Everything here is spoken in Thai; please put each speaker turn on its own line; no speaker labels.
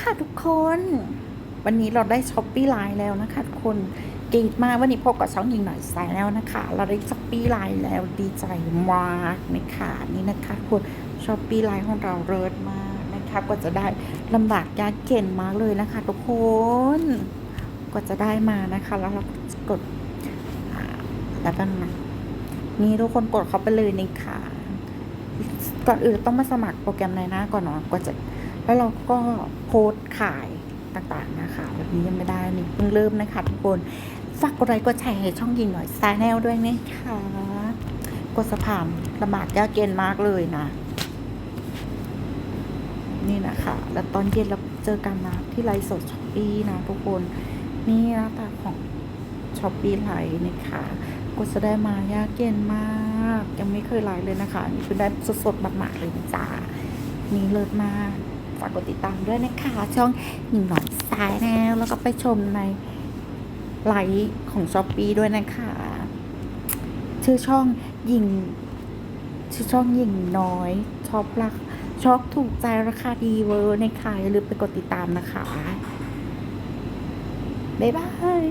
ค่ะทุกคน วันนี้เราได้ช้อปปี้ไลน์แล้วนะคะทุกคนกรีดมากวันนี้พบกับช่องยิงหน่อยแซนแล้วนะคะ เราได้ช้อปปี้ไลน์แล้วดีใจมากนะคะนี่นะคะทุกคนช้อปปี้ไลน์ของเราเริศมากนะคะกว่าจะได้ลำบากยากเข็นมากเลยนะคะ ทุกคนกว่าจะได้มานะคะ แล้วเรากดแล้วกันนะนี่ทุกคนกดเข้าไปเลยนะคะก่อนอื่นต้องมาสมัครโปรแกรมในหน้าก่อนเนาะกว่าจะ แล้วเราก็โพสต์ขายต่างๆนะคะแบบนี้ยังไม่ได้นี่เพิ่งเริ่มนะคะทุกคนฝากกดไลค์กดแชร์ให้ช่องยิงหน่อยแซนแนลด้วยนะคะกดสะพานลำบากยากเย็นมากเลยนะ นี่นะคะ แล้วตอนเย็นเราเจอกันนะที่ไลฟ์สดช้อปปี้นะทุกคนนี่หน้าตาของช้อปปี้ไลฟ์นะคะกดจะได้มายากเย็นมาก ยังไม่เคยไลฟ์เลยนะคะ นี่คือได้สดๆหมาดเลยจ้านี่เลิศมาก ฝากกดติดตามด้วยนะคะ ช่องหญิงหนอนสายแนวแล้วก็ไปชมในไลฟ์ของช้อปปีด้วยนะคะ ชื่อช่องหญิง ชื่อช่องหญิงน้อยชอบรักชอบถูกใจราคาดีเวอร์นะคะอย่าลืมไปกดติดตามนะคะ บ๊ายบาย